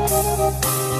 Música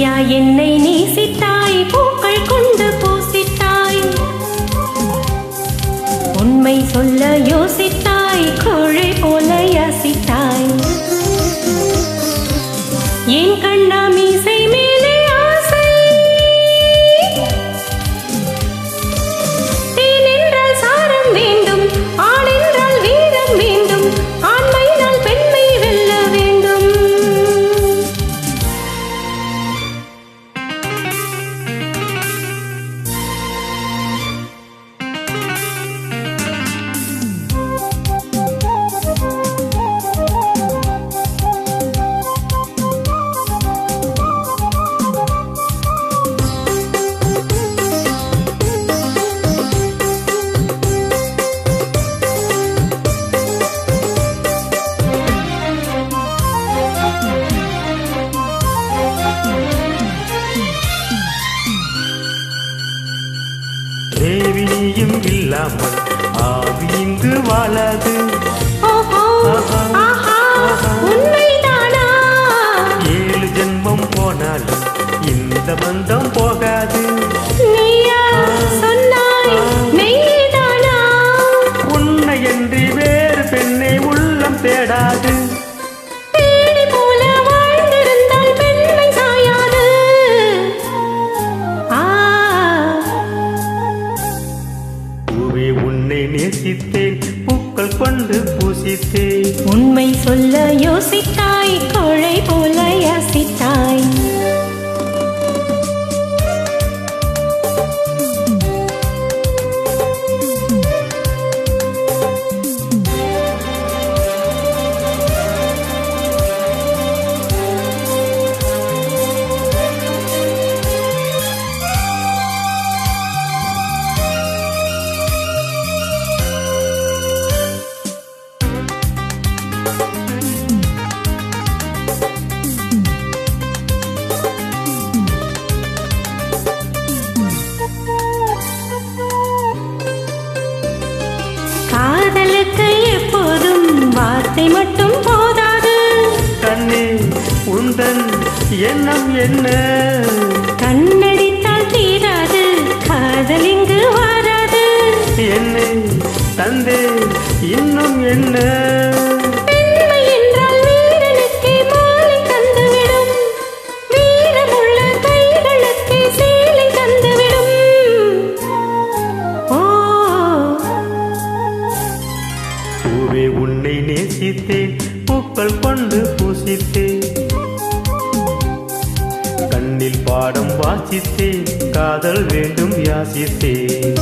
ஐயா என்னை நேசித்தாய் தேவினியும் இல்லாமல் ஆவி இங்கு வாழாது ஏழு ஜென்மம் போனாலும் இந்த பந்தம் போகாது. உன்னை என்று வேறு பெண்ணை உள்ளம் தேடாது. ஆசை மட்டும் போதாது. கண்ணே உந்தன் எண்ணம் என்ன? பூக்கள் கொண்டு பூசித்தேன் கண்ணில் பாடம் வாசித்தேன் காதல் வேண்டும் யாசித்தேன்